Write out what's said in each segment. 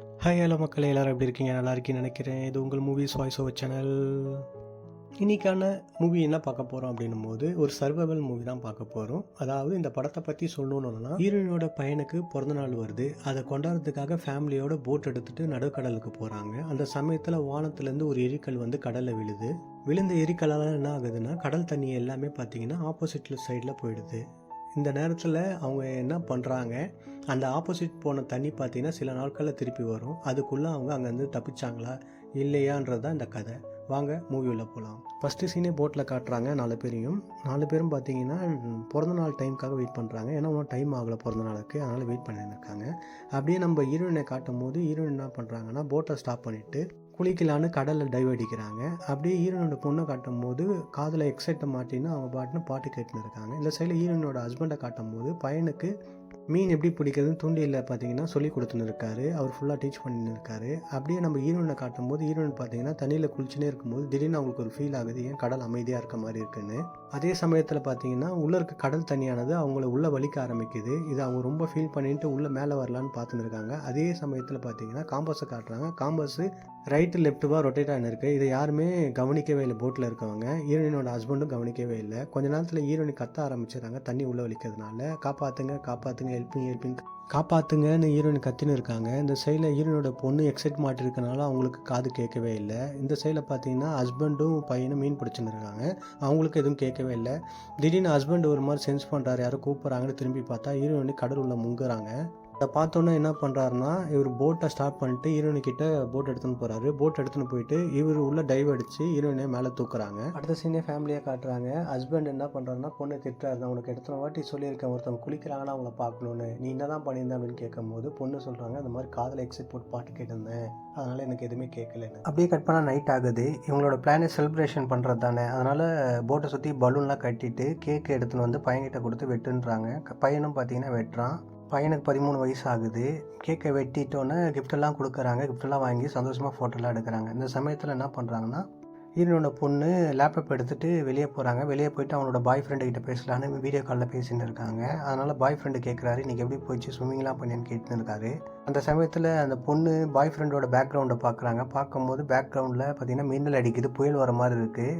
Hi hello மக்கள். எல்லோரும் எப்படி இருக்கீங்க? நல்லா இருக்கீங்கன்னு நினைக்கிறேன். இது உங்கள் மூவிஸ் வாய்ஸ் ஓவர் சேனல் இன்னைக்கான மூவி என்ன பார்க்க போகிறோம் அப்படின்னும் போது ஒரு சர்வைவல் மூவி தான் பார்க்க போகிறோம் அதாவது இந்த படத்தை பற்றி சொல்லணும்னா ஹீரோயினோட பையனுக்கு பிறந்த நாள் வருது. அதை கொண்டாடுறதுக்காக ஃபேமிலியோட போட் எடுத்துகிட்டு நடுக்கடலுக்கு போகிறாங்க அந்த சமயத்தில் வானத்துலேருந்து ஒரு எரிக்கல் வந்து கடலில் விழுது. விழுந்த எரிக்கலால் என்ன ஆகுதுன்னா கடல் தண்ணி எல்லாமே பார்த்தீங்கன்னா ஆப்போசிட்டில் சைடில் போயிடுது. இந்த நேரத்தில் அவங்க என்ன பண்ணுறாங்க அந்த ஆப்போசிட் போன தண்ணி பார்த்தீங்கன்னா சில நாட்களில் திருப்பி வரும். அதுக்குள்ளே அவங்க அங்கேருந்து தப்பிச்சாங்களா? இல்லையான்றது தான் இந்த கதை. வாங்க மூவி போகலாம் ஃபஸ்ட்டு சீனே போட்டில் காட்டுறாங்க நாலு பேரையும். நாலு பேரும் பார்த்தீங்கன்னா பிறந்த நாள் டைமுக்காக வெயிட் பண்ணுறாங்க ஏன்னா இன்னும் டைம் ஆகலை பிறந்த நாளுக்கு அதனால் வெயிட் பண்ணியிருக்காங்க இருக்காங்க. அப்படியே நம்ம ஹீரோயினை காட்டும் போது ஹீரோயின் என்ன பண்ணுறாங்கன்னா போட்டை ஸ்டாப் பண்ணிவிட்டு குளிக்கலான்னு கடலில் டைவ் அடிக்கிறாங்க. அப்படியே ஹீரோனோட பொண்ணை காட்டும் போது காதில் எக்ஸைட்டை மாட்டின்னு அவங்க பாட்டுன்னு பாட்டு கேட்டுன்னு இருக்காங்க. இந்த சைடில் ஹீரோயினோட ஹஸ்பண்டை காட்டும் போது பையனுக்கு மீன் எப்படி பிடிக்கிறதுன்னு தூண்டியில் பார்த்தீங்கன்னா சொல்லி கொடுத்துன்னு இருக்காரு. அவர் ஃபுல்லாக டீச் பண்ணின்னு இருக்காரு. அப்படியே நம்ம ஹீரோனை காட்டும் போது ஹீரோயின் பார்த்தீங்கன்னா தண்ணியில் குளிச்சுனே இருக்கும்போது திடீர்னு அவங்களுக்கு ஒரு ஃபீல் ஆகுது ஏன் கடல் அமைதியாக இருக்க மாதிரி இருக்குன்னு? அதே சமயத்தில் பார்த்தீங்கன்னா உள்ளே இருக்க கடல் தண்ணியானது அவங்கள உள்ளே வலிக்க ஆரம்பிக்குது. இது அவங்க ரொம்ப ஃபீல் பண்ணிட்டு உள்ளே மேலே வரலான்னு பார்த்துன்னு இருக்காங்க. அதே சமயத்தில் பார்த்தீங்கன்னா காம்பஸை காட்டுறாங்க. காம்பஸு ரைட்டு லெஃப்ட்டுவாக ரொட்டேட் ஆனிருக்கு இதை யாருமே கவனிக்கவே இல்லை போட்டில் இருக்கவங்க. ஹீரோயினோட ஹஸ்பண்டும் கவனிக்கவே இல்லை. கொஞ்ச நேரத்தில் ஹீரோயின் கத்த ஆரம்பிச்சிடுறாங்க தண்ணி உள்ளே வலிக்கிறதுனால. காப்பாற்றுங்க காப்பாற்றுங்க ஹெல்ப்பிங் ஹெல்ப்பிங் காப்பாற்றுங்கன்னு ஹீரோயின் கத்தின்னு இருக்காங்க. இந்த சைடில் ஹீரோனோட பொண்ணு எக்ஸைட் மாட்டிருக்கனால அவங்களுக்கு காது கேட்கவே இல்லை. இந்த சைடில் பார்த்தீங்கன்னா ஹஸ்பண்டும் பையனும் மீன் பிடிச்சின்னு இருக்காங்க. அவங்களுக்கு எதுவும் கேட்கவே இல்லை. திடீர்னு ஹஸ்பண்ட் ஒரு மாதிரி சென்ஸ் பண்ணுறாரு யாரும் கூப்பிட்றாங்கன்னு திரும்பி பார்த்தா ஹீரோயின் கடல் உள்ள முங்குறாங்க. அதை பார்த்தோன்னே என்ன பண்ணுறாருன்னா இவர் போட்டை ஸ்டார்ட் பண்ணிட்டு ஹீரோயின் கிட்ட போட் எடுத்துன்னு போகிறாரு போட் எடுத்துன்னு போயிட்டு இவர் உள்ள டைவ் அடித்து ஹீரோயினை மேலே தூக்குறாங்க. அடுத்த சீனே ஃபேமிலியாக காட்டுறாங்க. ஹஸ்பண்ட் என்ன பண்ணுறாருன்னா பொண்ணை திட்டுறாரு. நான் உனக்கு எத்தனை வாட்டி சொல்லியிருக்கேன். ஒருத்தவங்க குளிக்கிறாங்கன்னா அவங்கள பார்க்கணுன்னு நீ என்ன தான் பண்ணியிருந்தேன் அப்படின்னு கேட்கும்போது பொண்ணு சொல்கிறாங்க அந்த மாதிரி காதில் எக்ஸிட் போட்டு பாட்டு கேட்டிருந்தேன். அதனால் எனக்கு எதுவுமே கேட்கலன்னு. அப்படியே கட் பண்ணால் நைட் ஆகுது. இவங்களோட பிளானே செலிப்ரேஷன் பண்ணுறது தானே. அதனால் போட்டை சுற்றி பலூன்லாம் கட்டிட்டு கேக் எடுத்துன்னு வந்து பையன்கிட்ட கொடுத்து வெட்டுன்றாங்க. பையனும் பார்த்தீங்கன்னா வெட்டுறான். பையனுக்கு பதிமூணு வயசு ஆகுது கேக்கை வெட்டிட்டோன்னே கிஃப்டெல்லாம் கொடுக்குறாங்க. கிஃப்டெல்லாம் வாங்கி சந்தோஷமாக ஃபோட்டோலாம் எடுக்கிறாங்க. இந்த சமயத்தில் என்ன பண்ணுறாங்கன்னா ஹீரோனோட பொண்ணு லேப்டாப் எடுத்துகிட்டு வெளியே போகிறாங்க வெளியே போயிட்டு அவனோட பாய் ஃப்ரெண்டு கிட்ட பேசலான்னு வீடியோ காலில் பேசின்னு இருக்காங்க. அதனால் பாய் ஃப்ரெண்டு கேட்குறாரு இன்றைக்கி எப்படி போயிடுச்சு ஸ்விம்மிங்லாம் பண்ணியான்னு கேட்டுன்னு இருக்காரு. அந்த சமயத்தில் அந்த பொண்ணு பாய் ஃப்ரெண்டோட பேக்ரவுண்டை பார்க்குறாங்க பார்க்கும்போது பேக்ரவுண்டில் பார்த்தீங்கன்னா மின்னல் அடிக்குது புயல் வர மாதிரி இருக்குது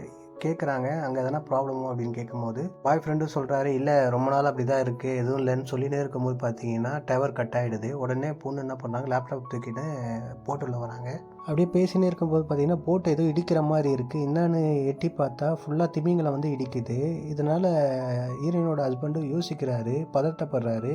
கேட்குறாங்க அங்கே எதனா ப்ராப்ளமோ அப்படின்னு கேட்கும்போது பாய் ஃப்ரெண்டும் சொல்கிறாரு இல்லை ரொம்ப நாள் அப்படி தான் இருக்குது எதுவும் இல்லைன்னு சொல்லிட்டே இருக்கும்போது பார்த்தீங்கன்னா டவர் கட் ஆகிடுது உடனே பொண்ணு என்ன பண்ணுறாங்க லேப்டாப் தூக்கிட்டு போட்டில் வராங்க. அப்படியே பேசினே இருக்கும்போது பார்த்தீங்கன்னா போட்டு ஏதோ இடிக்கிற மாதிரி இருக்குது என்னன்னு எட்டி பார்த்தா ஃபுல்லாக திமிங்களை வந்து இடிக்குது. இதனால் ஈரனோட ஹஸ்பண்டும் யோசிக்கிறாரு பதட்டப்படுறாரு.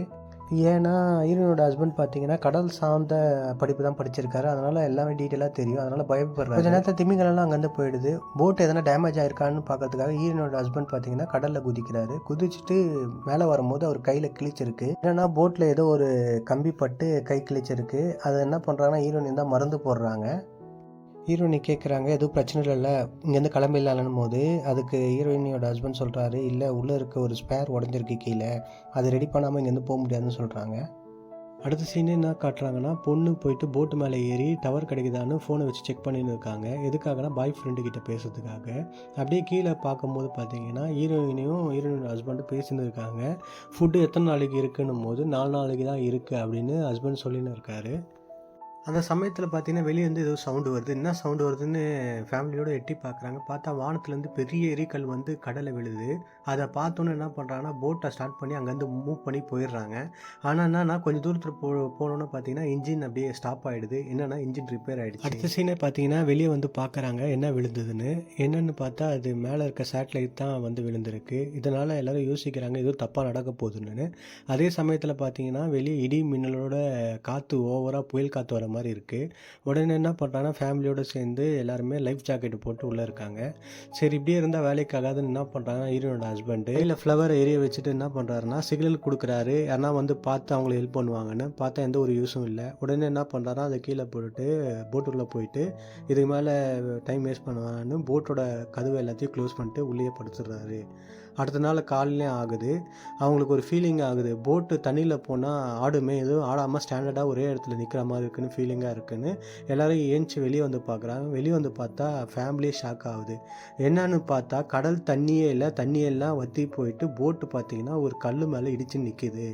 ஏன்னா ஹீரோனோட ஹஸ்பண்ட் பார்த்தீங்கன்னா கடல் சார்ந்த படிப்பு தான் படிச்சிருக்காரு. அதனால எல்லாமே டீட்டெயிலாக தெரியும். அதனால பயப்படுறாரு. கொஞ்ச நேரத்தில் திமிங்கலெல்லாம் அங்கேருந்து போயிடுது. போட் எதனா டேமேஜ் ஆயிருக்கான்னு பார்க்கறதுக்காக ஹீரோனோட ஹஸ்பண்ட் பார்த்தீங்கன்னா கடலில் குதிக்கிறாரு. குதிச்சுட்டு மேலே வரும்போது அவர் கையில் கிழிச்சிருக்கு. ஏன்னா போட்டில் ஏதோ ஒரு கம்பி பட்டு கை கிழிச்சிருக்கு. அதை என்ன பண்ணுறாங்கன்னா ஈரோன் தான் மருந்து போடுறாங்க. ஹீரோயினி கேட்குறாங்க எதுவும் பிரச்சனை இல்லைல்ல இங்கேருந்து கிளம்பிடலான்னு போது அதுக்கு ஹீரோயினியோட ஹஸ்பண்ட் சொல்கிறாரு இல்லை உள்ளே இருக்க ஒரு ஸ்பேர் உடஞ்சிருக்கு கீழே அது ரெடி பண்ணாமல் இங்கேருந்து போக முடியாதுன்னு சொல்கிறாங்க அடுத்த சீனே என்ன காட்டுறாங்கன்னா பொண்ணு போயிட்டு போட்டு மேலே ஏறி டவர் கிடைக்குதான்னு ஃபோனை வச்சு செக் பண்ணின்னு இருக்காங்க. எதுக்காகனா பாய் ஃப்ரெண்டு கிட்ட பேசுறதுக்காக. அப்படியே கீழே பார்க்கும்போது பார்த்தீங்கன்னா ஹீரோயினையும் ஹீரோயின் ஹஸ்பண்டும் பேசின்னு இருக்காங்க. ஃபுட்டு எத்தனை நாளைக்கு இருக்குன்னும் போது நாலு நாளைக்கு தான் இருக்குது அப்படின்னு ஹஸ்பண்ட் சொல்லின்னு இருக்காரு. அந்த சமயத்தில் பார்த்தீங்கன்னா வெளியே வந்து ஏதோ சவுண்டு வருது. என்ன சவுண்டு வருதுன்னு ஃபேமிலியோடு எட்டி பார்க்குறாங்க பார்த்தா வானத்துலேருந்து பெரிய எரிக்கல் வந்து கடலை விழுது. அதை பார்த்தோன்னே என்ன பண்ணுறாங்கன்னா போட்டை ஸ்டார்ட் பண்ணி அங்கேருந்து மூவ் பண்ணி போயிடுறாங்க. ஆனால் என்னன்னா கொஞ்சம் தூரத்தில் போ போனோன்னு பார்த்தீங்கன்னா இன்ஜின் அப்படியே ஸ்டாப் ஆகிடுது என்னென்னா இன்ஜின் ரிப்பேர் ஆகிடுச்சு அடுத்த சீனை பார்த்தீங்கன்னா வெளியே வந்து பார்க்குறாங்க என்ன விழுந்ததுன்னு. என்னென்னு பார்த்தா அது மேலே இருக்க சேட்டலைட் தான் வந்து விழுந்திருக்கு. இதனால் எல்லோரும் யோசிக்கிறாங்க ஏதோ தப்பாக நடக்க போகுதுன்னு. அதே சமயத்தில் பார்த்தீங்கன்னா வெளியே இடி மின்னலோட காற்று ஓவராக புயல் காற்று வர மாதிரி இருக்குது உடனே என்ன பண்ணுறாங்கன்னா ஃபேமிலியோடு சேர்ந்து எல்லாருமே லைஃப் ஜாக்கெட் போட்டு உள்ளே இருக்காங்க. சரி இப்படியே இருந்தால் வேலைக்கு ஆகாதுன்னு என்ன பண்ணுறாங்கன்னா ஹீரோனோட ஹஸ்பண்டு இல்லை ஃப்ளவர் எரிய வச்சுட்டு என்ன பண்ணுறாருன்னா சிக்னல் கொடுக்குறாரு. யாருன்னா வந்து பார்த்து அவங்கள ஹெல்ப் பண்ணுவாங்கன்னு. பார்த்தா எந்த ஒரு யூஸும் இல்லை. உடனே என்ன பண்ணுறாருன்னா அதை கீழே போட்டுட்டு போட்டுக்குள்ளே போயிட்டு இதுக்கு மேலே டைம் வேஸ்ட் பண்ணுவாங்கன்னு போட்டோட கதவு எல்லாத்தையும் க்ளோஸ் பண்ணிட்டு உள்ளேயே படுத்துடுறாரு. அடுத்த நாள் காலையிலேயும் ஆகுது. அவங்களுக்கு ஒரு ஃபீலிங் ஆகுது. போட்டு தண்ணியில் போனால் ஆடுமே எதுவும் ஆடாமல் ஸ்டாண்டர்டாக ஒரே இடத்துல நிற்கிற மாதிரி இருக்குன்னு ஃபீலிங்காக இருக்குன்னு எல்லோரும் ஏஞ்சி வெளியே வந்து பார்க்குறாங்க. வெளியே வந்து பார்த்தா ஃபேமிலியே ஷாக் ஆகுது. என்னன்னு பார்த்தா கடல் தண்ணியே இல்லை தண்ணியே இல்லை எல்லாம் வற்றி போயிட்டு போட்டு பார்த்தீங்கன்னா ஒரு கல் மேலே இடிச்சு நிற்கிது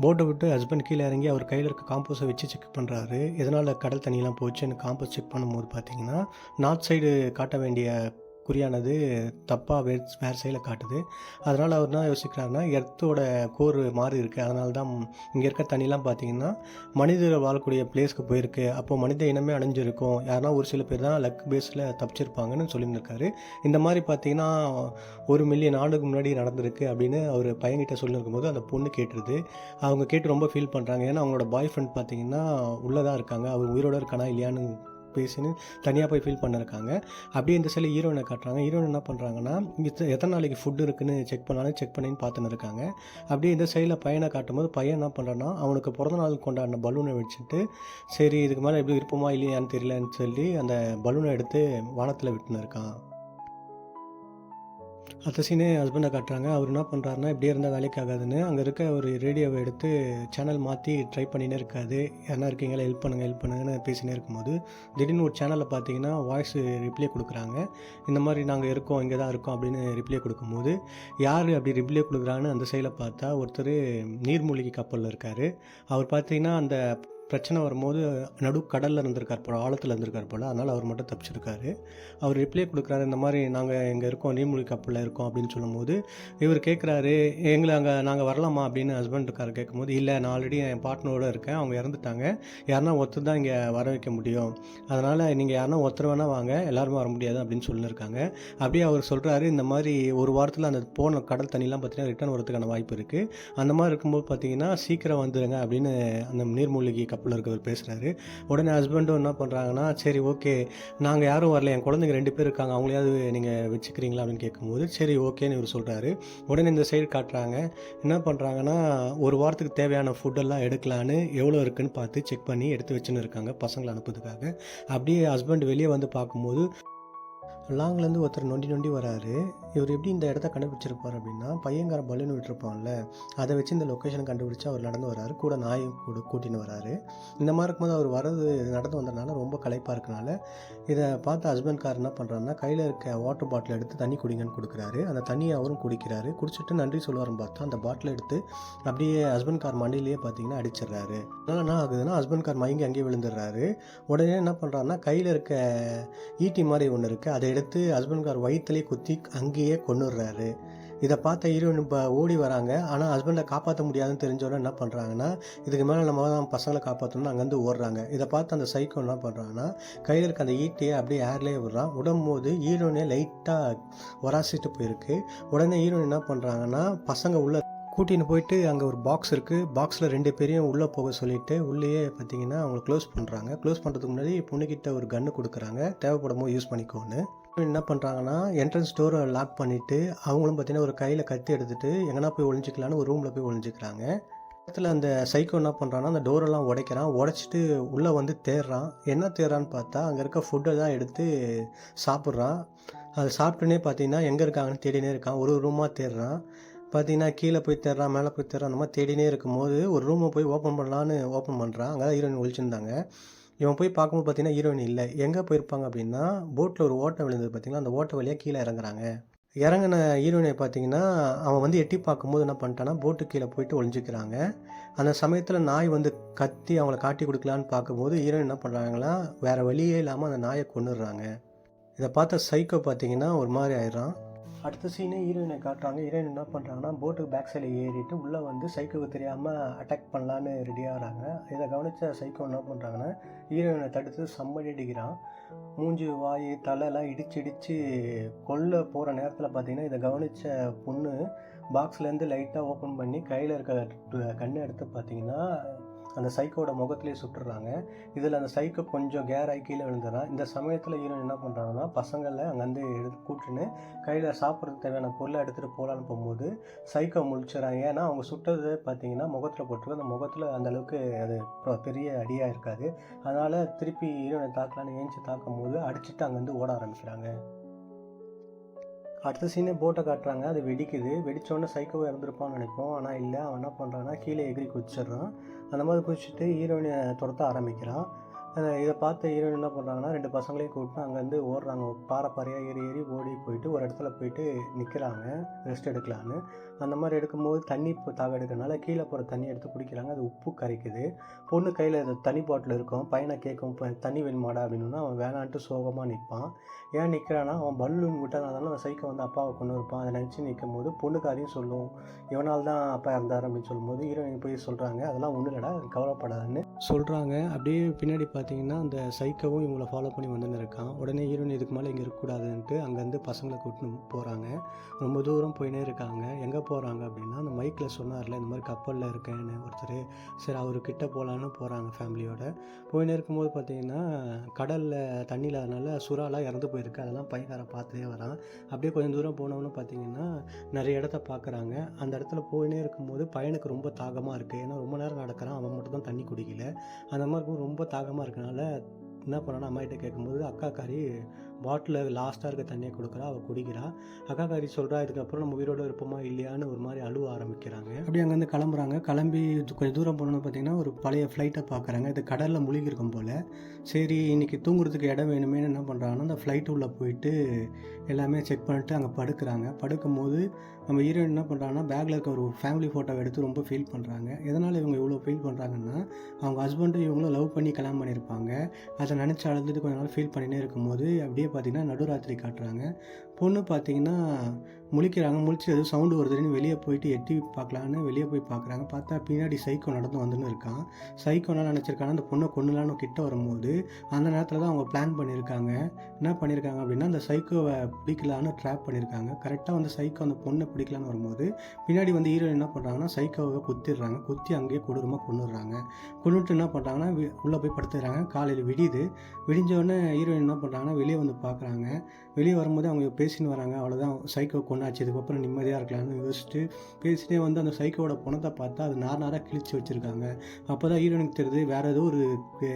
போட்டை விட்டு ஹஸ்பண்ட் கீழே இறங்கி அவர் கையில் இருக்க காம்போஸை வச்சு செக் பண்ணுறாரு எதனால் கடல் தண்ணியெலாம் போச்சுன்னு காம்போஸ் செக் பண்ணும்போது பார்த்தீங்கன்னா நார்த் சைடு காட்ட வேண்டிய குறியானது தப்பாக வே வேறு சைடில் காட்டுது. அதனால் அவர் என்ன யோசிக்கிறாருன்னா எர்த்தோட கோர் மாறி இருக்குது அதனால தான் இங்கே இருக்க தண்ணிலாம் பார்த்தீங்கன்னா மனிதர்கள் வாழக்கூடிய பிளேஸ்க்கு போயிருக்கு. அப்போது மனித இனமே அணிஞ்சிருக்கும் யாருன்னா ஒரு சில பேர் தான் லக் பேஸில் தப்பிச்சிருப்பாங்கன்னு சொல்லியிருந்திருக்காரு. இந்த மாதிரி பார்த்தீங்கன்னா ஒரு மில்லியன் ஆண்டுக்கு முன்னாடி நடந்திருக்கு அப்படின்னு அவர் பையன்கிட்ட சொல்லியிருக்கும் போது அந்த பொண்ணு கேட்டுருது. அவங்க கேட்டு ரொம்ப ஃபீல் பண்ணுறாங்க ஏன்னா அவங்களோட பாய் ஃப்ரெண்ட் பார்த்தீங்கன்னா உள்ளே தான் இருக்காங்க. அவர் உயிரோட இருக்கானா இல்லையான்னு பேசின்னு தனியாக போய் ஃபீல் பண்ணிருக்காங்க. அப்படியே இந்த சைடில் ஹீரோயினை காட்டுறாங்க. ஹீரோயின் என்ன பண்ணுறாங்கன்னா எத்தனை நாளைக்கு ஃபுட்டு இருக்குன்னு செக் பண்ணாலும் செக் பண்ணின்னு பார்த்துன்னு இருக்காங்க. அப்படியே இந்த சைடில் பையனை காட்டும்போது பையன் என்ன பண்ணுறான்னா அவனுக்கு பிறந்த நாள் கொண்டாடின பலூனை வச்சுட்டு சரி இதுக்கு மேலே எப்படி இருப்போமா இல்லையான்னு தெரியலன்னு சொல்லி அந்த பலூனை எடுத்து வானத்தில் விட்டுன்னு இருக்கான். அடுத்த ஹஸ்பண்டை காட்டுறாங்க. அவர் என்ன பண்ணுறாருன்னா இப்படியே இருந்தால் வேலைக்கு ஆகாதுன்னு அங்கே இருக்க ஒரு ரேடியோவை எடுத்து சேனல் மாற்றி ட்ரை பண்ணினே இருக்காது யாரா இருக்கீங்களா? ஹெல்ப் பண்ணுங்கள் ஹெல்ப் பண்ணுங்கன்னு பேசினே இருக்கும்போது திடீர்னு ஒரு சேனலில் பார்த்தீங்கன்னா வாய்ஸ் ரிப்ளை கொடுக்குறாங்க. இந்த மாதிரி நாங்கள் இருக்கோம் இங்கே தான் இருக்கோம் அப்படின்னு ரிப்ளை கொடுக்கும்போது யார் அப்படி ரிப்ளை கொடுக்குறாங்கன்னு அந்த சைடில் பார்த்தா ஒருத்தர் நீர்மூழ்கி கப்பலில் இருக்கார். அவர் பார்த்தீங்கன்னா அந்த பிரச்சனை வரும்போது நடு கடலில் இருந்திருக்கார் போல் ஆழத்தில் இருந்திருக்கார் போல். அதனால் அவர் மட்டும் தப்பிச்சிருக்காரு. அவர் ரிப்ளை கொடுக்குறாரு இந்த மாதிரி நாங்கள் இங்கே இருக்கோம் நீர்மூழ்கி கப்பலில் இருக்கோம் அப்படின்னு சொல்லும்போது இவர் கேட்குறாரு எங்களை அங்கே நாங்கள் வரலாமா அப்படின்னு ஹஸ்பண்ட் இருக்கார் கேட்கும்போது இல்லை நான் ஆல்ரெடி என் பார்ட்னரோட இருக்கேன் அவங்க இறந்துட்டாங்க. யாருன்னா ஒருத்தர் தான் இங்கே வர வைக்க முடியும். அதனால் நீங்கள் யாருனா ஒருத்தர் வேணால் வாங்க எல்லாருமே வர முடியாது அப்படின்னு சொல்லியிருக்காங்க அப்படியே அவர் சொல்கிறாரு இந்த மாதிரி ஒரு வாரத்தில் அந்த போன கடல் தண்ணிலாம் பார்த்தீங்கன்னா ரிட்டர்ன் வரதுக்கான வாய்ப்பு இருக்குது அந்த மாதிரி இருக்கும்போது பார்த்தீங்கன்னா சீக்கிரம் வந்துடுங்க அப்படின்னு அந்த நீர்மூழ்கி கப்பலில் இருக்கவர் பேசுகிறாரு உடனே ஹஸ்பண்டும் என்ன பண்ணுறாங்கன்னா சரி ஓகே நாங்கள் யாரும் வரல என் குழந்தைங்க ரெண்டு பேர் இருக்காங்க அவங்களையாவது நீங்கள் வச்சுக்கிறீங்களா அப்படின்னு கேட்கும்போது சரி ஓகேன்னு இவர் சொல்கிறாரு உடனே இந்த சைடு காட்டுறாங்க. என்ன பண்ணுறாங்கன்னா ஒரு வாரத்துக்கு தேவையான ஃபுட்டெல்லாம் எடுக்கலான்னு எவ்வளோ இருக்குன்னு பார்த்து செக் பண்ணி எடுத்து வச்சுன்னு இருக்காங்க பசங்களை அனுப்புறதுக்காக. அப்படியே ஹஸ்பண்ட் வெளியே வந்து பார்க்கும்போது லாங்லேருந்து ஒருத்தர் நொண்டி நொண்டி வராரு. இவர் எப்படி இந்த இடத்த கண்டுபிடிச்சிருப்பார் அப்படின்னா பையங்கார பலூன் விட்டுருப்பான்ல அதை வச்சு இந்த லொக்கேஷன் கண்டுபிடிச்சு அவர் நடந்து வராரு. கூட நாயும் கூட கூட்டின்னு வராரு. இந்த மாதிரி இருக்கும்போது அவர் வரது நடந்து வந்ததுனால ரொம்ப களைப்பாக இருக்கனால இதை பார்த்து ஹஸ்பண்ட்கார் என்ன பண்ணுறாருன்னா கையில் இருக்க வாட்டர் பாட்டில் எடுத்து தண்ணி குடிங்கன்னு கொடுக்குறாரு. அந்த தண்ணியை அவரும் குடிக்கிறாரு. குடிச்சிட்டு நன்றி சொல்லுவார்னு பார்த்தா அந்த பாட்டில் எடுத்து அப்படியே ஹஸ்பண்ட் கார் பார்த்தீங்கன்னா அடிச்சிடுறாரு. அதனால் என்ன ஆகுதுன்னா ஹஸ்பண்ட் கார் மயங்கி அங்கேயே விழுந்துடுறாரு. உடனே என்ன பண்ணுறாருன்னா கையில் இருக்க ஈட்டி மாதிரி ஒன்று இருக்குது அதை எடுத்து ஹஸ்பண்ட் கார் வயிற்றுலேயே குத்தி அங்கேயே கொண்டுடுறாரு. இதை பார்த்த ஹீரோயின் இப்போ ஓடி வராங்க. ஆனால் ஹஸ்பண்டை காப்பாற்ற முடியாதுன்னு தெரிஞ்சவொடனே என்ன பண்ணுறாங்கன்னா இதுக்கு மேலே நம்ம தான் பசங்களை காப்பாற்றணும்னு அங்கேருந்து ஓடுறாங்க. இதை பார்த்து அந்த சைக்கோ என்ன பண்ணுறாங்கன்னா கையில் இருக்க அந்த ஈட்டியை அப்படியே ஏர்லேயே விடுறான். விடும்போது ஹீரோயினே லைட்டாக உராசிட்டு போயிருக்கு. உடனே ஹீரோயின் என்ன பண்ணுறாங்கன்னா பசங்க உள்ள கூட்டின்னு போயிட்டு அங்கே ஒரு பாக்ஸ் இருக்குது பாக்ஸில் ரெண்டு பேரையும் உள்ளே போக சொல்லிவிட்டு உள்ளேயே பார்த்தீங்கன்னா அவங்க க்ளோஸ் பண்ணுறாங்க க்ளோஸ் பண்ணுறதுக்கு முன்னாடி பொண்ணுக்கிட்ட ஒரு கன்று கொடுக்குறாங்க. தேவைப்படும் போது யூஸ் பண்ணிக்கோன்னு. என்ன பண்ணுறாங்கன்னா என்ட்ரன்ஸ் டோரை லாக் பண்ணிவிட்டு அவங்களும் பார்த்தீங்கன்னா ஒரு கையில் கத்தி எடுத்துகிட்டு எங்கன்னா போய் ஒழிஞ்சிக்கலான்னு ஒரு ரூமில் போய் ஒழிஞ்சிக்கிறாங்க இடத்துல அந்த சைக்கோ என்ன பண்ணுறான்னா அந்த டோரெல்லாம் உடைக்கிறான். உடைச்சிட்டு உள்ளே வந்து தேடுறான் என்ன தேடுறான்னு பார்த்தா அங்கே இருக்க ஃபுட்டை தான் எடுத்து சாப்பிட்றான். அது சாப்பிட்டுனே பார்த்தீங்கன்னா எங்கே இருக்காங்கன்னு தேடினே இருக்கான். ஒரு ரூமாக தேடுறான் பார்த்தீங்கன்னா கீழே போய் தேடுறான் மேலே போய் தேடுறான் அந்த மாதிரி தேடினே இருக்கும்போது ஒரு ரூமை போய் ஓப்பன் பண்ணலான்னு ஓப்பன் பண்ணுறான் அங்கே தான் ஹீரோயின் ஒழிச்சிருந்தாங்க இவன் போய் பார்க்கும்போது பார்த்தீங்கன்னா ஹீரோயின் இல்லை. எங்கே போயிருப்பாங்க அப்படின்னா போட்டில் ஒரு ஓட்டை விழுந்தது பார்த்தீங்கன்னா அந்த ஓட்டை வழியாக கீழே இறங்குறாங்க. இறங்கின ஹீரோயினை பார்த்தீங்கன்னா அவன் வந்து எட்டி பார்க்கும்போது என்ன பண்ணிட்டான்னா போட்டு கீழே போயிட்டு ஒழிஞ்சிக்கிறாங்க அந்த சமயத்தில் நாய் வந்து கத்தி அவங்கள காட்டி கொடுக்கலான்னு பார்க்கும்போது ஹீரோயின் என்ன பண்ணுறாங்கன்னா வேறு வழியே இல்லாமல் அந்த நாயை கொண்டுடுறாங்க இதை பார்த்த சைக்கோ பார்த்தீங்கன்னா ஒரு மாதிரி ஆயிடுறான். அடுத்த சீனே ஹீரோயினை காட்டுறாங்க. ஹீரோயின் என்ன பண்ணுறாங்கன்னா போட்டுக்கு பேக் சைடில் ஏறிட்டு உள்ளே வந்து சைக்கோவை தெரியாமல் அட்டாக் பண்ணலான்னு ரெடி ஆகிறாங்க. இதை கவனித்த சைக்கோ என்ன பண்ணுறாங்கன்னா ஹீரோயினை தடுத்து சம்மடி அடிக்கிறான். மூஞ்சி வாய் தலைலாம் இடிச்சு இடித்து கொல்ல போகிற நேரத்தில் பார்த்தீங்கன்னா இதை கவனித்த பொண்ணு பாக்ஸ்லேருந்து லைட்டாக ஓப்பன் பண்ணி கையில் இருக்க கண்ணை எடுத்து பார்த்தீங்கன்னா அந்த சைக்கோட முகத்திலே சுட்டுறாங்க. இதில் அந்த சைக்கோ கொஞ்சம் கேர் ஆகி கீழே விழுந்துடுறான் இந்த சமயத்தில் ஹீரோயின் என்ன பண்ணுறாங்கன்னா பசங்களை அங்கேருந்து எடுத்து கூட்டுன்னு கையில் சாப்பிட்றதுக்கு தேவையான பொருளை எடுத்துகிட்டு போகலான்னு போகும்போது சைக்கோ முழிச்சிடறாங்க ஏன்னா அவங்க சுட்டது பார்த்தீங்கன்னா முகத்தில் போட்டுருக்கு. அந்த முகத்தில் அந்தளவுக்கு அது பெரிய அடியாக இருக்காது. அதனால் திருப்பி ஹீரோனை தாக்கலான்னு ஏஞ்சி தாக்கும் போது அடிச்சுட்டு அங்கேருந்து ஓட ஆரம்பிக்கிறாங்க. அடுத்த சீனே போட்டை காட்டுறாங்க. அது வெடிக்குது. வெடித்தோடனே சைக்கோவை இறந்துருப்பான்னு நினைப்போம். ஆனால் இல்லை. அவன் என்ன பண்ணுறான்னா கீழே எகிரி குதிச்சிடுறான். அந்த மாதிரி குதிச்சுட்டு ஹீரோயினை துரத்த ஆரம்பிக்கிறான். இதை பார்த்த ஹீரோயின் என்ன பண்ணுறாங்கன்னா ரெண்டு பசங்களையும் கூப்பிட்டு அங்கேருந்து ஓடுறாங்க. பாறை பாறையாக ஏறி ஏறி ஓடி போயிட்டு ஒரு இடத்துல போயிட்டு நிற்கிறாங்க ரெஸ்ட் எடுக்கலான்னு. அந்த மாதிரி எடுக்கும்போது தண்ணி இப்போ தாக எடுக்கிறனால கீழே போகிற தண்ணி எடுத்து குடிக்கிறாங்க. அது உப்பு கரைக்குது. பொண்ணு கையில் இந்த தண்ணி பாட்டில் இருக்கும். பையனை கேட்கும் தண்ணி வேணுமாடா? அப்படின்னா அவன் வேணான்ட்டு சோகமாக நிற்பான். ஏன் நிற்கிறான்னா அவன் பலூன் விட்டனால அவன் சைக்கை வந்து அப்பாவை கொண்டு இருப்பான் அதை நினச்சி நிற்கும் போது பொண்ணுக்காரையும் சொல்லும் இவனால் தான் அப்பா இறந்தார் அப்படின்னு சொல்லும்போது ஹீரோயின் போய் சொல்கிறாங்க அதெல்லாம் ஒன்றும் இல்லைடா கவலைப்படாதுன்னு. சொல்கிறாங்க அப்படியே பின்னாடி பார்த்தீங்கன்னா அந்த சைக்கோவும் இவங்களை ஃபாலோ பண்ணி வந்துன்னு இருக்கான். உடனே ஹீரோயின் இதுக்கு மேலே இங்கே இருக்கக்கூடாதுன்ட்டு அங்கேருந்து பசங்களை கூட்டின்னு போகிறாங்க ரொம்ப தூரம் போயினே இருக்காங்க. எங்கே போகிறாங்க அப்படின்னா அந்த மைக்கில் சொன்னார்ல இந்த மாதிரி கப்பலில் இருக்கேன்னு ஒருத்தர். சரி அவர் கிட்டே போகலான்னு போகிறாங்க ஃபேமிலியோட போயினே இருக்கும்போது பார்த்தீங்கன்னா கடலில் தண்ணி இல்லாதனால சுறாலாம் இறந்து போயிருக்கு. அதெல்லாம் பையன்காரன் பார்த்துட்டே வரான். அப்படியே கொஞ்சம் தூரம் போனவொன்னு பார்த்தீங்கன்னா நிறைய இடத்த பார்க்குறாங்க. அந்த இடத்துல போயினே இருக்கும்போது பையனுக்கு ரொம்ப தாகமாக இருக்குது ஏன்னா ரொம்ப நேரம் நடக்கிறான். அவன் மட்டும் தான் தண்ணி குடிக்கல. அந்த மாதிரி இருக்கும் ரொம்ப தாகமாக இருக்கனால என்ன பண்ணானா அம்மாகிட்ட கேட்கும்போது அக்காக்காரி பாட்டிலில் லாஸ்ட்டாக இருக்க தண்ணியை கொடுக்குறா அவள் குடிக்கிறா. அக்காக்காரி சொல்கிறா இதுக்கப்புறம் நம்ம உயிரோட இருப்போமா இல்லையான்னு ஒரு மாதிரி அழுவ ஆரம்பிக்கிறாங்க. அப்படி அங்கேருந்து கிளம்புறாங்க. கிளம்பி கொஞ்சம் தூரம் போனோன்னு பார்த்தீங்கன்னா ஒரு பழைய ஃப்ளைட்டை பார்க்குறாங்க இது கடலில் முழுகி இருக்கும் போல். சரி இன்றைக்கி தூங்குறதுக்கு இடம் வேணுமேனு என்ன பண்ணுறாங்கன்னா அந்த ஃப்ளைட் உள்ளே போயிட்டு எல்லாமே செக் பண்ணிட்டு அங்கே படுக்கிறாங்க. படுக்கும்போது நம்ம ஹீரோயின் என்ன பண்ணுறாங்கன்னா பேக்கில் இருக்க ஒரு ஃபேமிலி ஃபோட்டோவை எடுத்து ரொம்ப ஃபீல் பண்ணுறாங்க எதனால் இவங்க இவ்வளோ ஃபீல் பண்ணுறாங்கன்னா அவங்க ஹஸ்பண்டும் இவங்களும் லவ் பண்ணி கல்யாணம் பண்ணியிருப்பாங்க. அதை நினச்சி அழுதுட்டு கொஞ்ச நாள் ஃபீல் பண்ணினே இருக்கும்போது அப்படியே பார்த்தீங்கன்னா நடுராத்திரி காட்டுறாங்க. பொண்ணு பார்த்தீங்கன்னா முழிக்கிறாங்க முழிச்சு எதுவும் சவுண்டு வருதுன்னு வெளியே போயிட்டு எட்டி பார்க்கலான்னு வெளியே போய் பார்க்குறாங்க. பார்த்தா பின்னாடி சைக்கோ நடந்து வந்துன்னு இருக்கான். சைக்கோனால் நினச்சிருக்காங்க அந்த பொண்ணை கொண்டுலான்னு கிட்ட வரும்போது அந்த நேரத்தில் தான் அவங்க பிளான் பண்ணியிருக்காங்க என்ன பண்ணியிருக்காங்க அப்படின்னா அந்த சைக்கோவை பிடிக்கலான்னு ட்ராப் பண்ணியிருக்காங்க கரெக்டாக வந்து சைக்கோ அந்த பொண்ணை பிடிக்கலான்னு வரும்போது பின்னாடி வந்து ஹீரோயின் என்ன பண்ணுறாங்கன்னா சைக்கோவை குத்திடுறாங்க. குத்தி அங்கேயே கொடூரமாக கொண்டுடுறாங்க கொண்டுட்டு என்ன பண்ணுறாங்கன்னா உள்ளே போய் படுத்துடுறாங்க. காலையில் விடியுது. விடிஞ்ச உடனே ஹீரோயின் என்ன பண்ணுறாங்கன்னா வெளியே வந்து பார்க்குறாங்க. வெளியே வரும்போது அவங்க பேசின்னு வராங்க. அவ்வளோதான் சைக்கோ கொண்டாச்சு இதுக்கப்புறம் நிம்மதியாக இருக்கலாம்னு யோசிச்சுட்டு பேசிட்டே வந்து அந்த சைக்கோவோட பணத்தை பார்த்தா அது நார் நாராக கிழிச்சு வச்சுருக்காங்க. அப்போ தான் ஹீரோனுக்கு தெரியுது வேறு ஏதோ ஒரு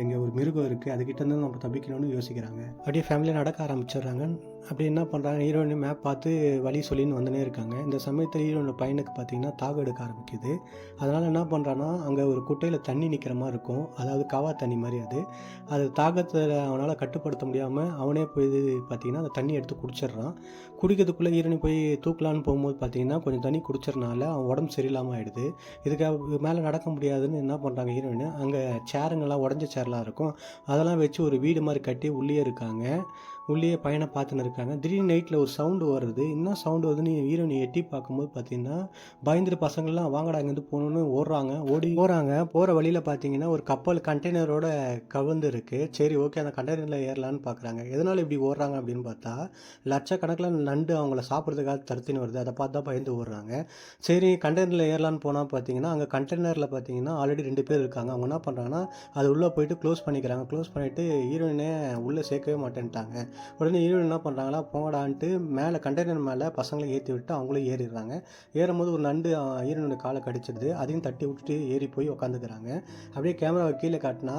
இங்கே ஒரு மிருகம் இருக்குது அதுக்கிட்ட இருந்து நம்ம தப்பிக்கணும்னு யோசிக்கிறாங்க. அப்படியே ஃபேமிலியாக நடக்க ஆரம்பிச்சிடுறாங்க அப்படி என்ன பண்ணுறாங்க ஹீரோயின் மேப் பார்த்து வழி சொல்லின்னு வந்துனே இருக்காங்க. இந்த சமயத்தில் ஹீரோனோட பையனுக்கு பார்த்தீங்கன்னா தாக எடுக்க ஆரம்பிக்குது. அதனால் என்ன பண்ணுறான்னா அங்கே ஒரு குட்டையில் தண்ணி நிற்கிற மாதிரி இருக்கும். அதாவது காவா தண்ணி மாதிரி அது. அது தாகத்தில் அவனால் கட்டுப்படுத்த முடியாமல் அவனே போய் இது பார்த்தீங்கன்னா அந்த தண்ணி எடுத்து குடிச்சிடுறான். குடிக்கிறதுக்குள்ளே ஹீரோனி போய் தூக்கலான்னு போகும்போது பார்த்தீங்கன்னா கொஞ்சம் தண்ணி குடிச்சறனால அவன் உடம்பு சரியில்லாமல் ஆகிடுது இதுக்கு மேலே நடக்க முடியாதுன்னு என்ன பண்ணுறாங்க ஹீரோயின் அங்கே சேருங்கெல்லாம் உடஞ்ச சேர்லாம் இருக்கும். அதெல்லாம் வச்சு ஒரு வீடு மாதிரி கட்டி உள்ளே இருக்காங்க. உள்ளே பையனை பார்த்துன்னு இருக்காங்க. திடீர்னு நைட்டில் ஒரு சவுண்டு வருது. என்ன சவுண்டு வருதுன்னு ஹீரோயினை எட்டி பார்க்கும்போது பார்த்தீங்கன்னா பயந்துட்டு பசங்கள்லாம் வாங்கடா இங்கேருந்து போகணுன்னு ஓடுறாங்க. ஓடி போகிறாங்க போகிற வழியில் பார்த்தீங்கன்னா ஒரு கப்பல் கண்டெய்னரோட கவிழ்ந்து இருக்குது சரி ஓகே அந்த கண்டெய்னரில் ஏறலான்னு பார்க்குறாங்க. எதனால் இப்படி ஓடுறாங்க அப்படின்னு பார்த்தா லட்சக்கணக்கில் நண்டு அவங்கள சாப்பிட்றதுக்காக தடுத்துன்னு வருது. அதை பார்த்து தான் பயந்து ஓடுறாங்க. சரி கண்டெய்னரில் ஏறலான்னு போனால் பார்த்தீங்கன்னா அங்கே கண்டெய்னரில் பார்த்தீங்கன்னா ஆல்ரெடி ரெண்டு பேர் இருக்காங்க. அவங்க என்ன பண்ணுறாங்கன்னா அது உள்ளே போயிட்டு க்ளோஸ் பண்ணிக்கிறாங்க. க்ளோஸ் பண்ணிவிட்டு ஹீரோயினே உள்ளே சேர்க்கவே மாட்டேன்ட்டாங்க. உடனே ஹீரோயின் என்ன பண்ணுறாங்களா போங்கடான்ட்டு மேலே கண்டெய்னர் மேலே பசங்களை ஏற்றி விட்டு அவங்களும் ஏறிடுறாங்க. ஏறும்போது ஒரு நண்டு ஈரனுடைய காலை கடிச்சிடுது. அதையும் தட்டி விட்டுட்டு ஏறி போய் உக்காந்துக்கிறாங்க. அப்படியே கேமராவை கீழே காட்டினா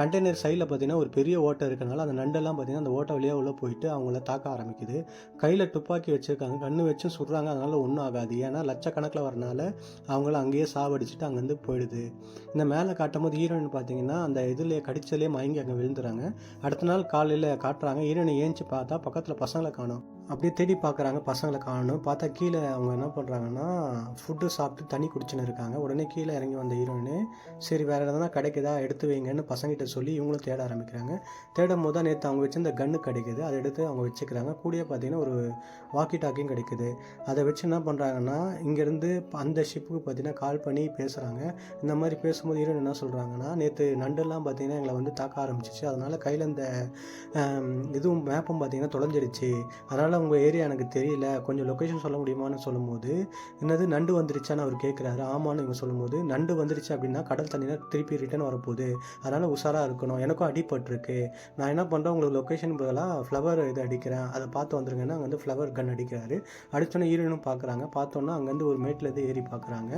கண்டெய்னர் சைடில் பார்த்தீங்கன்னா ஒரு பெரிய ஓட்டை இருக்கனால அந்த நண்டெல்லாம் பார்த்தீங்கன்னா அந்த ஓட்டை வழியாக உள்ளே போயிட்டு அவங்கள தாக்க ஆரம்பிக்குது. கையில் துப்பாக்கி வச்சுருக்காங்க கண்ணு வச்சும் சுடுறாங்க அதனால் ஒன்றும் ஆகாது. ஏன்னா லட்சக்கணக்கில் வரனால அவங்கள அங்கேயே சாவடிச்சுட்டு அங்கேருந்து போயிடுது. இந்த மேலே காட்டும் போது ஹீரோயின் பார்த்தீங்கன்னா அந்த இதில் கடிச்சலே மயங்கி அங்கே விழுந்துறாங்க. அடுத்த நாள் காலையில் காட்டுறாங்க ஈரனை ஏஞ்சி பார்த்தா பக்கத்தில் பசங்களை காணோம். அப்படியே தேடி பார்க்குறாங்க பசங்களை காணணும். பார்த்தா கீழே அவங்க என்ன பண்ணுறாங்கன்னா ஃபுட்டு சாப்பிட்டு தண்ணி குடிச்சுன்னு இருக்காங்க. உடனே கீழே இறங்கி வந்த ஹீரோயினு சரி வேறு எதனா கிடைக்குதா? எடுத்து வைங்கன்னு பசங்கிட்ட சொல்லி இவங்களும் தேட ஆரம்பிக்கிறாங்க. தேடும் போது தான் நேற்று அவங்க வச்சிருந்த கன்று கிடைக்குது. அதை எடுத்து அவங்க வச்சுக்கிறாங்க. கூடயே பார்த்தீங்கன்னா ஒரு வாக்கி டாக்கியும் கிடைக்குது. அதை வச்சு என்ன பண்ணுறாங்கன்னா இங்கேருந்து அந்த ஷிப்புக்கு பார்த்தீங்கன்னா கால் பண்ணி பேசுகிறாங்க இந்த மாதிரி பேசும்போது ஹீரோயின் என்ன சொல்கிறாங்கன்னா நேற்று நண்டெல்லாம் பார்த்தீங்கன்னா எங்களை வந்து தாக்க ஆரம்பிச்சிச்சு. அதனால் கையில் இந்த இதுவும் மேப்பும் பார்த்தீங்கன்னா தொலைஞ்சிடுச்சு. அதனால் உங்கள் ஏரியா எனக்கு தெரியல. கொஞ்சம் லொக்கேஷன் சொல்ல முடியுமான்னு சொல்லும்போது என்னது நண்டு வந்துருச்சான்னு அவர் கேட்குறாரு ஆமான்னு இவங்க சொல்லும்போது நண்டு வந்துருச்சு அப்படின்னா கடல் தண்ணினா திருப்பி ரிட்டர்ன் வரப்போகுது. அதனால் உஷாராக இருக்கணும். எனக்கும் அடிப்பட்டிருக்கு நான் என்ன பண்ணுறேன் உங்களுக்கு லொக்கேஷன் பதிலாக ஃப்ளவர் இது அடிக்கிறேன். அதை பார்த்து வந்துருங்கன்னா அங்கே வந்து ஃப்ளவர் கன் அடிக்கிறாரு அடித்தோன்னே ஈரனும் பார்க்குறாங்க. பார்த்தோன்னா அங்கேருந்து ஒரு மேட்டில் இது ஏறி பார்க்குறாங்க.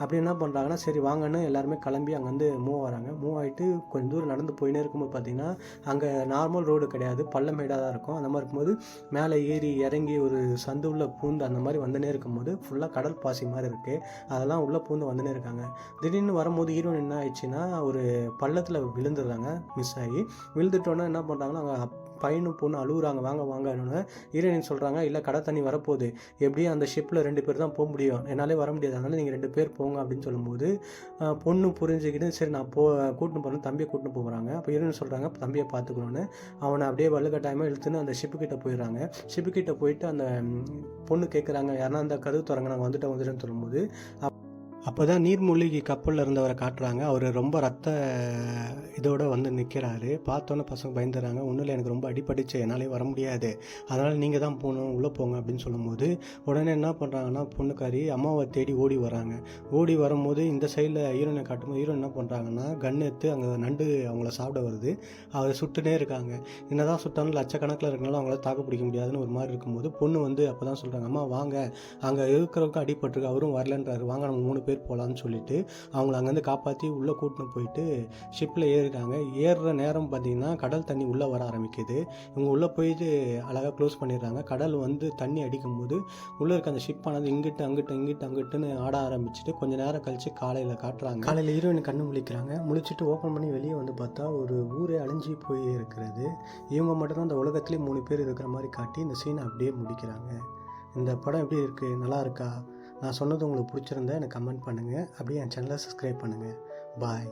அப்படி என்ன பண்ணுறாங்கன்னா சரி வாங்கன்னு எல்லாருமே கிளம்பி அங்கேருந்து மூவ் ஆகிறாங்க மூவ் ஆகிட்டு கொஞ்சம் தூரம் நடந்து போயினே இருக்கும்போது பார்த்தீங்கன்னா அங்கே நார்மல் ரோடு கிடையாது. பள்ளமேடாக தான் இருக்கும். அந்த மாதிரி இருக்கும்போது மேலே ஏறி இறங்கி ஒரு சந்து உள்ள பூந்து அந்த மாதிரி வந்துனே இருக்கும்போது ஃபுல்லாக கடல் பாசி மாதிரி இருக்குது அதெல்லாம் உள்ளே பூந்து வந்துனே இருக்காங்க. திடீர்னு வரும்போது ஹீரோயின் என்ன ஆயிடுச்சுன்னா ஒரு பள்ளத்தில் விழுந்துடுறாங்க மிஸ் ஆகி. விழுந்துட்டோன்னே என்ன பண்ணுறாங்கன்னா அவங்க பையனும் பொண்ணு அழுகுறாங்க வாங்க வாங்கன்னு ஹீரோயின் சொல்கிறாங்க இல்லை கடை தண்ணி வரப்போகுது. எப்படியும் அந்த ஷிப்பில் ரெண்டு பேர் தான் போக முடியும். என்னாலே வர முடியாது. அதனால் நீங்கள் ரெண்டு பேர் போங்க அப்படின்னு சொல்லும்போது பொண்ணு புரிஞ்சுக்கிட்டு சரி நான் போ கூட்டின்னு போகிறேன் தம்பியை கூட்டின்னு போகிறாங்க அப்போ ஹீரோயின் சொல்கிறாங்க தம்பியை பார்த்துக்கணுன்னு அவனை அப்படியே வலுக்கட்டாயமாக இழுத்துன்னு அந்த ஷிப்புக்கிட்ட போயிடுறாங்க. ஷிப்புக்கிட்ட போயிட்டு அந்த பொண்ணு கேட்குறாங்க யாருன்னா அந்த கதவு திறங்க நாங்கள் வந்துட்டோம் வந்துட்டோம்னு சொல்லும்போது அப்போ தான் நீர்மூழ்கி கப்பலில் இருந்தவரை காட்டுறாங்க. அவர் ரொம்ப ரத்த இதோடு வந்து நிற்கிறாரு பார்த்தோன்னே பசங்க பயந்துடுறாங்க ஒன்றும் இல்லை எனக்கு ரொம்ப அடிப்படிச்சு என்னாலே வர முடியாது. அதனால் நீங்கள் தான் போகணும் உள்ளே போங்க அப்படின்னு சொல்லும்போது உடனே என்ன பண்ணுறாங்கன்னா பொண்ணுக்காரி அம்மாவை தேடி ஓடி வராங்க. ஓடி வரும்போது இந்த சைடில் ஹீரோனை காட்டும்போது ஹீரோன் என்ன பண்ணுறாங்கன்னா கன் எடுத்து அங்கே நண்டு அவங்கள சாப்பிட வருது. அவர் சுட்டுனே இருக்காங்க. என்ன தான் சுட்டாலும் லட்சக்கணக்கில் இருக்கனால அவங்கள தாக்கு பிடிக்க முடியாதுன்னு ஒரு மாதிரி இருக்கும்போது பொண்ணு வந்து அப்போ தான் சொல்கிறாங்க அம்மா வாங்க. அங்கே இருக்கிறவங்க அடிபட்டிருக்கு. அவரும் வரலன்றாரு. வாங்க நம்ம மூணு பேர் போகலான்னு சொல்லிட்டு அவங்கள அங்கேருந்து காப்பாற்றி உள்ளே கூட்டின்னு போயிட்டு ஷிப்பில் ஏறிட்டாங்க ஏறுற நேரம் பார்த்தீங்கன்னா கடல் தண்ணி உள்ளே வர ஆரம்பிக்குது. இவங்க உள்ளே போயிட்டு அழகாக க்ளோஸ் பண்ணிடுறாங்க. கடல் வந்து தண்ணி அடிக்கும்போது உள்ளே இருக்க அந்த ஷிப் ஆனது இங்கிட்டு அங்கிட்டு இங்கிட்டு அங்கிட்டுன்னு ஆட ஆரம்பிச்சுட்டு கொஞ்ச நேரம் கழித்து காலையில் காட்டுறாங்க. காலையில் ஹீரோயின் கண்ணு முழிக்கிறாங்க. முழிச்சிட்டு ஓப்பன் பண்ணி வெளியே வந்து பார்த்தா ஒரு ஊரே அழிஞ்சு போய் இருக்கிறது. இவங்க மட்டும்தான் அந்த உலகத்துலேயே மூணு பேர் இருக்கிற மாதிரி காட்டி இந்த சீனை அப்படியே முடிக்கிறாங்க. இந்த படம் எப்படி இருக்குது நல்லா இருக்கா? நான் சொன்னது உங்களுக்கு பிடிச்சிருந்தா எனக்கு கமெண்ட் பண்ணுங்கள் அப்படியே என் சேனலை சப்ஸ்கிரைப் பண்ணுங்கள் பாய்